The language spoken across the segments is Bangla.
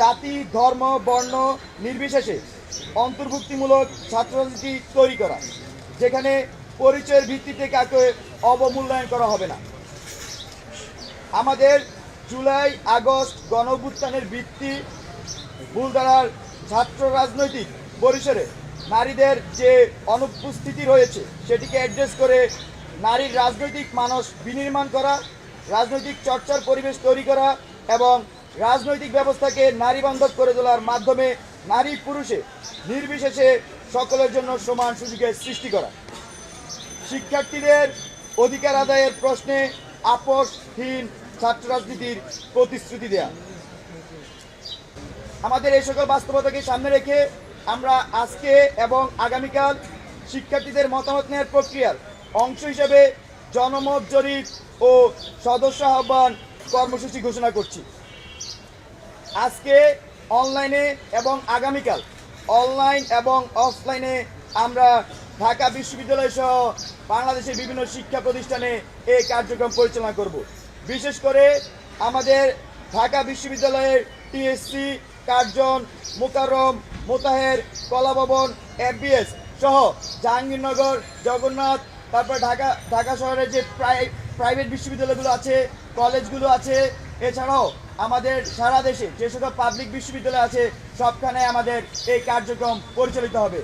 জাতি, ধর্ম, বর্ণ নির্বিশেষে অন্তর্ভুক্তিমূলক ছাত্র রাজনীতি তৈরি করা, যেখানে পরিচয়ের ভিত্তিতে কাউকে অবমূল্যায়ন করা হবে না। আমাদের জুলাই, আগস্ট গণভুত্থানের ভিত্তি ভুলধারার ছাত্র রাজনৈতিক পরিসরে নারীদের যে অনুপস্থিতি রয়েছে, সেটিকে অ্যাড্রেস করে নারীর রাজনৈতিক মানস বিনির্মাণ করা, রাজনৈতিক চর্চার পরিবেশ তৈরি করা এবং রাজনৈতিক ব্যবস্থাকে নারী বান্ধব করে তোলার মাধ্যমে নারী পুরুষে নির্বিশেষে সকলের জন্য সমান সুযোগের সৃষ্টি করা। শিক্ষার্থীদের অধিকার আদায়ের প্রশ্নে আপোষহীন ছাত্র রাজনীতির প্রতিশ্রুতি দেয়া। আমাদের এই সকল বাস্তবতাকে সামনে রেখে আমরা আজকে এবং আগামীকাল শিক্ষার্থীদের মতামত নেওয়ার প্রক্রিয়ার অংশ হিসেবে জনমত জরিপ ও সদস্য আহ্বান কর্মসূচি ঘোষণা করছি। আজকে অনলাইনে এবং আগামীকাল অনলাইন এবং অফলাইনে আমরা ঢাকা বিশ্ববিদ্যালয় সহ বাংলাদেশের বিভিন্ন শিক্ষা প্রতিষ্ঠানে এই কার্যক্রম পরিচালনা করব। বিশেষ করে আমাদের ঢাকা বিশ্ববিদ্যালয়ের TSC Curzon Mokarram Motaher, Kalabhaban FBS সহ জাহাঙ্গীরনগর, জগন্নাথ, তারপর ঢাকা ঢাকা শহরের যে প্রাই- প্রাইভেট বিশ্ববিদ্যালয়গুলো আছে কলেজগুলো আছে এছাড়াও আমাদের সারা দেশে যে সকল পাবলিক বিশ্ববিদ্যালয় আছে, সবখানে আমাদের এই কার্যক্রম পরিচালিত হবে।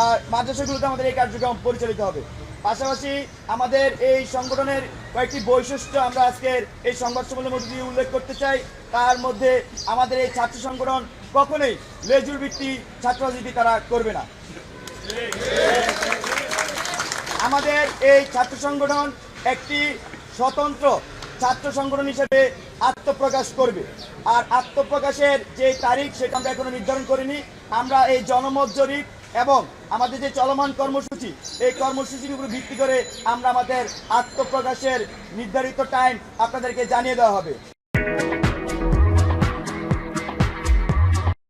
আর মাদ্রাসাগুলোতে আমাদের এই কার্যক্রম পরিচালিত হবে। পাশাপাশি আমাদের এই সংগঠনের কয়েকটি বৈশিষ্ট্য আমরা আজকের এই সংবাদ সম্মেলনের মধ্যে দিয়ে উল্লেখ করতে চাই। তার মধ্যে আমাদের এই ছাত্র সংগঠন কখনোই লেজুর ভিত্তি ছাত্র রাজনীতি তারা করবে না। আমাদের এই ছাত্র সংগঠন একটি স্বতন্ত্র ছাত্র সংগঠন হিসেবে আত্মপ্রকাশ করবে। আর আত্মপ্রকাশের যে তারিখ সেটা আমরা এখনও নির্ধারণ করিনি। আমরা এই জনমত জরিপ এবং আমাদের যে চলমান কর্মসূচি, এই কর্মসূচির উপর ভিত্তি করে আমরা আমাদের আত্মপ্রকাশের নির্ধারিত টাইম আপনাদেরকে জানিয়ে দেওয়া হবে।